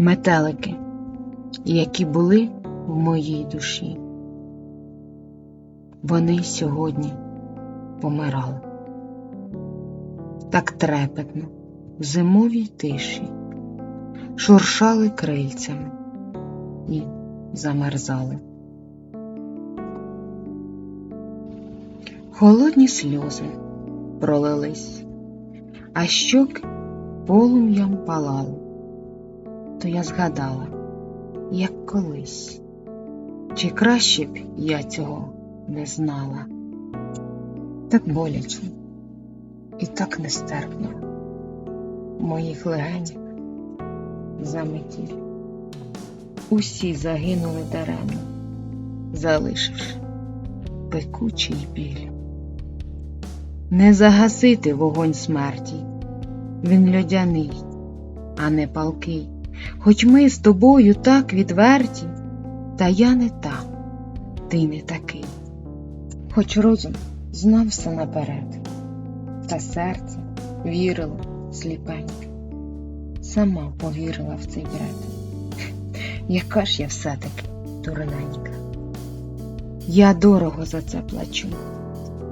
метелики, які були в моїй душі. Вони сьогодні помирали. Так трепетно, в зимовій тиші, шуршали крильцями і замерзали. Холодні сльози пролились, а щоки полум'ям палали. То я згадала, як колись, чи краще б я цього не знала. Так боляче і так нестерпно моїх легенях заметіль. Усі загинули даремно, залишивши пекучий біль. Не загасити вогонь смерті, він льодяний, а не палкий. Хоч ми з тобою так відверті, та я не та, ти не такий. Хоч розум знав все наперед, та серце вірило сліпеньке, сама повірила в цей бред. Яка ж я все-таки дурненька. Я дорого за це плачу,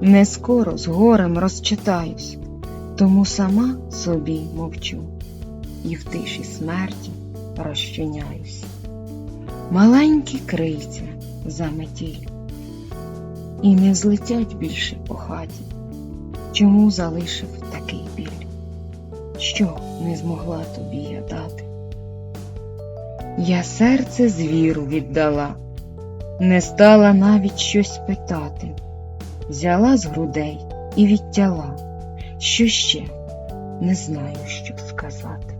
не скоро з горем розчитаюсь, тому сама собі мовчу і в тиші смерті розчиняюсь. Маленькі крильця заметіль, і не злетять більше по хаті. Чому залишив такий біль? Що не змогла тобі я дати? Я серце звіру віддала, не стала навіть щось питати, взяла з грудей і відтяла, що ще не знаю, що сказати.